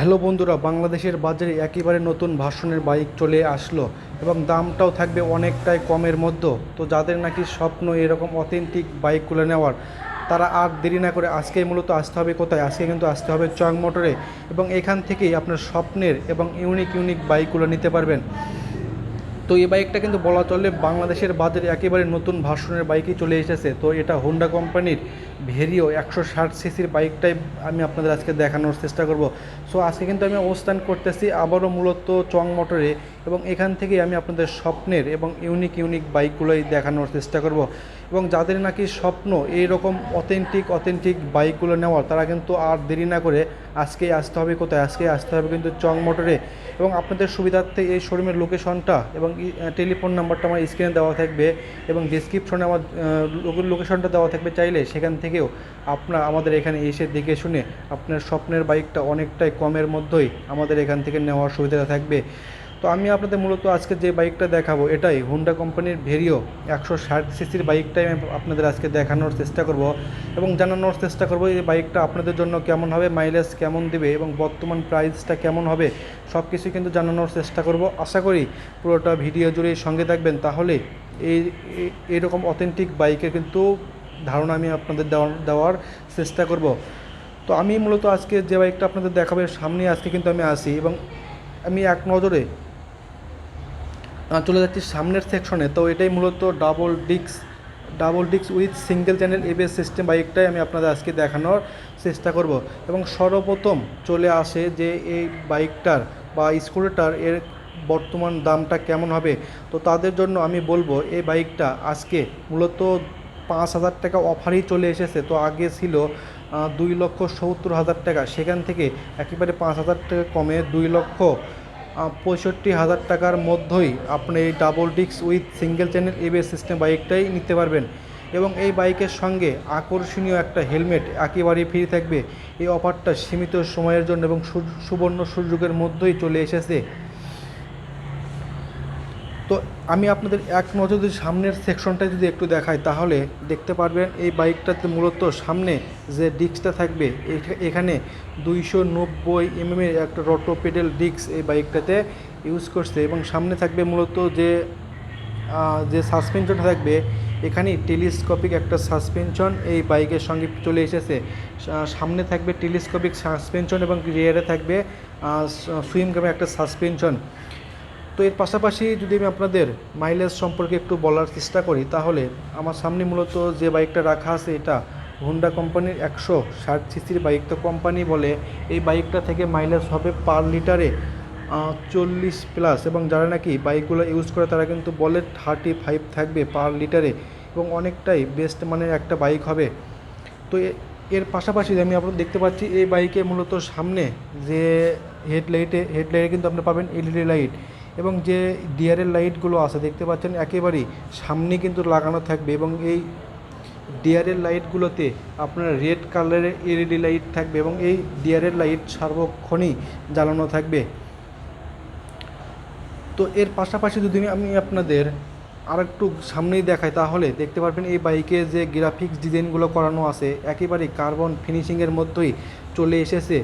Hello বন্ধুরা, বাংলাদেশের বাজারে একেবারে নতুন ভার্সনের বাইক চলে আসলো এবং দামটাও থাকবে অনেকটাই কমের মধ্যে। তো যাদের নাকি স্বপ্ন এরকম অথেন্টিক বাইকগুলো নেওয়ার, তারা আর দেরি না করে আজকেই মূলত আসতে হবে কোথায়? আজকে কিন্তু আসতে হবে চং মোটরে এবং এখান থেকেই আপনার স্বপ্নের এবং ইউনিক ইউনিক বাইকগুলো নিতে পারবেন। তো এই বাইকটা কিন্তু বলা চলে বাংলাদেশের বাজারে একেবারে নতুন ভার্সনের বাইকই চলে এসেছে। তো এটা হোন্ডা কোম্পানির ভেরিও একশো ষাট সিসির বাইকটাই আমি আপনাদের আজকে দেখানোর চেষ্টা করব। সো আজকে কিন্তু আমি অবস্থান করতেছি আবারও মূলত চং মোটরে এবং এখান থেকেই আমি আপনাদের স্বপ্নের এবং ইউনিক ইউনিক বাইকগুলোই দেখানোর চেষ্টা করব। এবং যাদের নাকি স্বপ্ন এই রকম অথেন্টিক অথেন্টিক বাইকগুলো নেওয়ার, তারা কিন্তু আর দেরি না করে আজকেই আসতে হবে কোথায়? আজকেই আসতে হবে কিন্তু চং মোটরে। এবং আপনাদের সুবিধার্থে এই শোরুমের লোকেশনটা এবং টেলিফোন নাম্বারটা আমার স্ক্রিনে দেওয়া থাকবে এবং ডিসক্রিপশনে আমার লোকেশনটা দেওয়া থাকবে চাইলে সেখান থেকেও আপনার, আমাদের এখানে এসে দেখে শুনে আপনার স্বপ্নের বাইকটা অনেকটাই কমের মধ্যেই আমাদের এখান থেকে নেওয়ার সুবিধা থাকবে। তো আমি আপনাদের মূলত আজকে যে বাইকটা দেখাবো, এটাই হুন্ডা কোম্পানির ভেরিও একশো ষাট সিসির বাইকটাই আমি আপনাদের আজকে দেখানোর চেষ্টা করব এবং জানানোর চেষ্টা করব এই বাইকটা আপনাদের জন্য কেমন হবে মাইলেজ কেমন দেবে এবং বর্তমান প্রাইসটা কেমন হবে সব কিছু কিন্তু জানানোর চেষ্টা করব। আশা করি পুরোটা ভিডিও জুড়ে সঙ্গে থাকবেন, তাহলে এই- এরকম অথেন্টিক বাইকের কিন্তু ধারণা আমি আপনাদের দেওয়ার দেওয়ার চেষ্টা করব। তো আমি মূলত আজকে যে বাইকটা আপনাদের দেখাবে সামনে আজকে কিন্তু আমি আসি এবং আমি এক নজরে চলে যাচ্ছি সামনের সেকশনে তো এটাই মূলত double discs double discs with single channel ABS system বাইকটাই আমি আপনাদের আজকে দেখানোর চেষ্টা করব। এবং সর্বপ্রথম চলে আসে যে এই বাইকটার বা স্কুটারটার এর বর্তমান দামটা কেমন হবে। তো তাদের জন্য আমি বলব, এই বাইকটা আজকে মূলত পাঁচ হাজার টাকা অফারই চলে এসেছে। তো আগে ছিল দুই লক্ষ সত্তর হাজার টাকা। সেখান থেকে একেবারে পাঁচ হাজার টাকা কমে দুই লক্ষ পঁয়ষট্টি হাজার টাকার মধ্যেই আপনি এই double disc with single channel ABS system বাইকটাই নিতে পারবেন। এবং এই বাইকের সঙ্গে আকর্ষণীয় একটা হেলমেট একেবারেই ফ্রি থাকবে। এই অফারটা সীমিত সময়ের জন্য এবং সুবর্ণ সুযোগের মধ্যেই চলে এসেছে। আমি আপনাদের এক নজর যদি সামনের সেকশনটা যদি একটু দেখাই, তাহলে দেখতে পারবেন এই বাইকটাতে মূলত সামনে যে ডিস্কটা থাকবে এখানে দুইশো নব্বই এমএমের একটা রটো পেডেল ডিস্ক এই বাইকটাতে ইউজ করছে এবং সামনে থাকবে মূলত যে যে সাসপেনশনটা থাকবে এখানে টেলিস্কোপিক একটা সাসপেনশন এই বাইকের সঙ্গে চলে এসেছে। সামনে থাকবে টেলিস্কোপিক সাসপেনশন এবং রিয়ারে থাকবে সুইম গ্রামে একটা সাসপেনশন তো এর পাশাপাশি যদি আমি আপনাদের মাইলেজ সম্পর্কে একটু বলার চেষ্টা করি, তাহলে আমার সামনে মূলত যে বাইকটা রাখা আছে এটা হোন্ডা কোম্পানির একশো ষাট সিসির বাইক তো কোম্পানি বলে এই বাইকটা থেকে মাইলেজ হবে পার লিটারে চল্লিশ প্লাস এবং যারা নাকি বাইকগুলো ইউজ করে, তারা কিন্তু বলে থার্টি ফাইভ থাকবে পার লিটারে এবং অনেকটাই বেস্ট মানের একটা বাইক হবে। তো এর পাশাপাশি আমি আপনারা দেখতে পাচ্ছি, এই বাইকে মূলত সামনে যে হেডলাইটে হেডলাইটে কিন্তু আপনি পাবেন এলইডি লাইট এবং যে ডিয়ারের লাইটগুলো আছে, দেখতে পাচ্ছেন একেবারেই সামনে কিন্তু লাগানো থাকবে এবং এই ডিয়ারের লাইটগুলোতে আপনার রেড কালারের এলইডি লাইট থাকবে এবং এই ডিয়ারের লাইট সার্বক্ষণই জ্বালানো থাকবে। তো এর পাশাপাশি যদি আমি আপনাদের আর একটু সামনেই দেখাই, তাহলে দেখতে পারবেন এই বাইকে যে গ্রাফিক্স ডিজাইনগুলো করানো আছে, একেবারেই কার্বন ফিনিশিংয়ের মধ্যেই চলে এসেছে।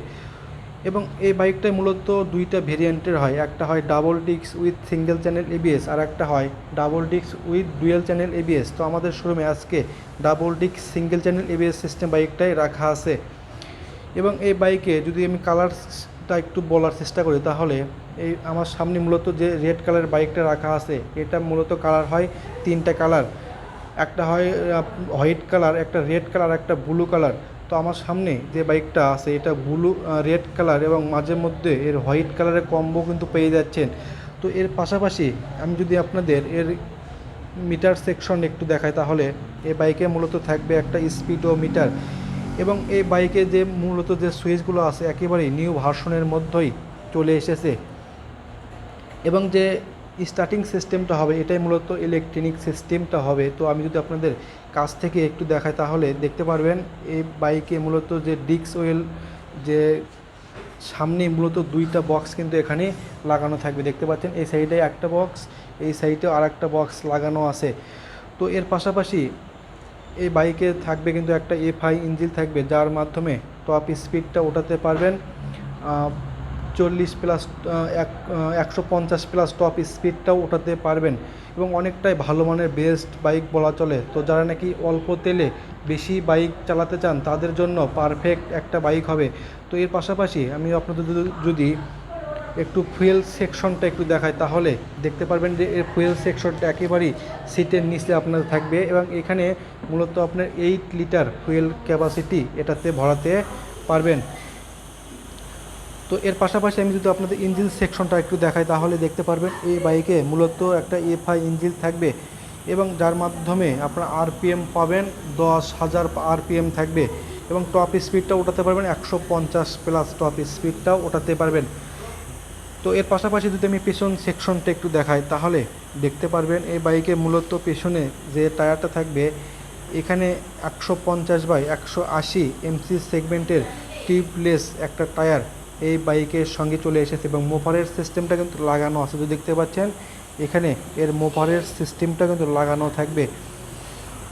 এবং এই বাইকটায় মূলত দুইটা ভেরিয়েন্টের হয়। একটা হয় ডাবল ডিক্স উইথ সিঙ্গেল চ্যানেল এবিএস আর একটা হয় ডাবল ডিক্স উইথ ডুয়েল চ্যানেল এবিএস তো আমাদের শোরুমে আজকে ডাবল ডিক্স সিঙ্গেল চ্যানেল এবিএস সিস্টেম বাইকটাই রাখা আছে। এবং এই বাইকে যদি আমি কালারটা একটু বলার চেষ্টা করি, তাহলে এই আমার সামনে মূলত যে রেড কালার বাইকটা রাখা আছে, এটা মূলত কালার হয় তিনটা কালার। একটা হয় হোয়াইট কালার, একটা রেড কালার, একটা ব্লু কালার। তো আমার সামনে যে বাইকটা আছে, এটা ব্লু রেড কালার এবং মাঝে মধ্যে এর হোয়াইট কালারের কম্বো কিন্তু পেয়ে যাচ্ছেন। তো এর পাশাপাশি আমি যদি আপনাদের এর মিটার সেকশন একটু দেখাই, তাহলে এই বাইকে মূলত থাকবে একটা স্পিডো মিটার এবং এই বাইকে যে মূলত যে সুইচগুলো আছে, একেবারেই নিউ ভার্সনের মধ্যেই চলে এসেছে। এবং যে স্টার্টিং সিস্টেমটা হবে, এটাই মূলত ইলেকট্রনিক সিস্টেমটা হবে। তো আমি যদি আপনাদের কাছ থেকে একটু দেখাই তাহলে দেখতে পারবেন, এই বাইকে মূলত যে ডিক্স ওয়েল, যে সামনে মূলত দুইটা বক্স কিন্তু এখানে লাগানো থাকবে। দেখতে পাচ্ছেন, এই সাইডে একটা বক্স এই সাইডেও আর একটা বক্স লাগানো আছে। তো এর পাশাপাশি এই বাইকে থাকবে কিন্তু একটা এফআই ইঞ্জিন থাকবে, যার মাধ্যমে টপ স্পিডটা ওঠাতে পারবেন। চল্লিশ প্লাস এক একশো পঞ্চাশ প্লাস টপ স্পিডটাও ওঠাতে পারবেন। এবং অনেকটাই ভালো মানের বেস্ট বাইক বলা চলে। তো যারা নাকি অল্প তেলে বেশি বাইক চালাতে চান, তাদের জন্য পারফেক্ট একটা বাইক হবে। তো এর পাশাপাশি আমি আপনাদের যদি- একটু ফুয়েল সেকশনটা একটু দেখাই, তাহলে দেখতে পারবেন যে এর ফুয়েল সেকশনটা একেবারেই সিটের নিচে আপনার থাকবে এবং এখানে মূলত আপনার এইট লিটার ফুয়েল ক্যাপাসিটি এটাতে ভরাতে পারবেন। তো এর পাশাপাশি আমি যদি আপনাদের ইঞ্জিন সেকশনটা একটু দেখাই, তাহলে দেখতে পারবেন এই বাইকে মূলত একটা এফআই ইঞ্জিন থাকবে এবং যার মাধ্যমে আপনার আরপিএম পাবেন, দশ হাজার আরপিএম থাকবে এবং টপ স্পিডটা ওঠাতে পারবেন, একশো পঞ্চাশ প্লাস টপ স্পিডটাও ওঠাতে পারবেন। তো এর পাশাপাশি যদি আমি পেছন সেকশনটা একটু দেখাই, তাহলে দেখতে পারবেন এই বাইকে মূলত পেছনে যে টায়ারটা থাকবে, এখানে একশো পঞ্চাশ বাই একশো আশি এমসি সেগমেন্টের টিউবলেস একটা টায়ার। এই বাইকের সঙ্গে চলে এসেছে এবং মোফারের সিস্টেমটা কিন্তু লাগানো আছে। তো দেখতে পাচ্ছেন, এখানে এর মোফারের সিস্টেমটা কিন্তু লাগানো থাকবে।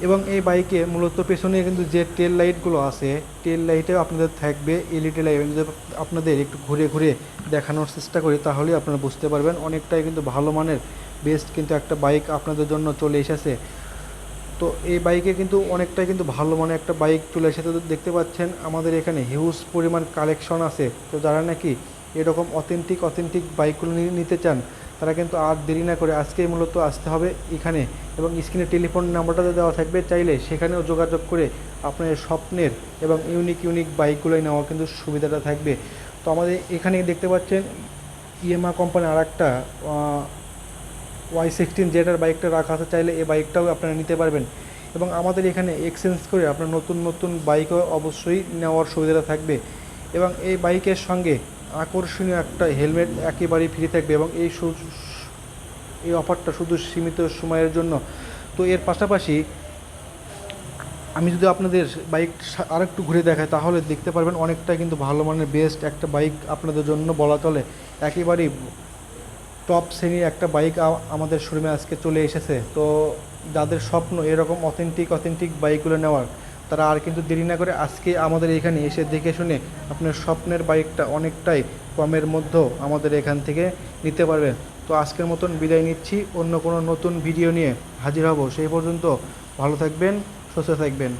এবং এই বাইকে মূলত পেছনে কিন্তু যে টেল লাইটগুলো আছে টেল লাইটেও আপনাদের থাকবে এলইডি লাইট যদি আপনাদের একটু ঘুরে ঘুরে দেখানোর চেষ্টা করি, তাহলেই আপনারা বুঝতে পারবেন। অনেকটাই কিন্তু ভালো মানের বেস্ট কিন্তু একটা বাইক আপনাদের জন্য চলে এসেছে। তো এই বাইকে কিন্তু অনেকটাই কিন্তু ভালো মানে একটা বাইক চলে এসেছে তো দেখতে পাচ্ছেন, আমাদের এখানে হিউজ পরিমাণ কালেকশন আছে। তো যারা নাকি এরকম অথেন্টিক অথেন্টিক বাইকগুলো নিতে চান, তারা কিন্তু আর দেরি না করে আজকেই মূলত আসতে হবে এখানে। এবং স্ক্রিনে টেলিফোন নাম্বারটা দেওয়া থাকবে, চাইলে সেখানেও যোগাযোগ করে আপনার স্বপ্নের এবং ইউনিক ইউনিক বাইকগুলোই নেওয়ার কিন্তু সুবিধাটা থাকবে। তো আমাদের এখানে দেখতে পাচ্ছেন ইএমআ কোম্পানি আর একটা ওয়াই সিক্সটিন জেডার বাইকটা রাখা আছে, চাইলে এই বাইকটাও আপনারা নিতে পারবেন। এবং আমাদের এখানে এক্সচেঞ্জ করে আপনার নতুন নতুন বাইকও অবশ্যই নেওয়ার সুবিধাটা থাকবে। এবং এই বাইকের সঙ্গে আকর্ষণীয় একটা হেলমেট একেবারেই ফ্রি থাকবে এবং এই এই অফারটা শুধু সীমিত সময়ের জন্য। তো এর পাশাপাশি আমি যদি আপনাদের বাইক আর একটু ঘুরে দেখাই, তাহলে দেখতে পারবেন অনেকটা কিন্তু ভালো মানের বেস্ট একটা বাইক আপনাদের জন্য বলা চলে। একেবারেই টপ শ্রেণির একটা বাইক আমাদের শোরুমে আজকে চলে এসেছে। তো যাদের স্বপ্ন এরকম অথেন্টিক অথেন্টিক বাইকগুলো নেওয়ার, তারা আর কিন্তু দেরি না করে আজকে আমাদের এখানে এসে দেখে শুনে আপনার স্বপ্নের বাইকটা অনেকটাই কমের মধ্যেও আমাদের এখান থেকে নিতে পারবেন তো আজকের মতন বিদায় নিচ্ছি। অন্য কোনো নতুন ভিডিও নিয়ে হাজির হব। সেই পর্যন্ত ভালো থাকবেন, সুস্থ থাকবেন।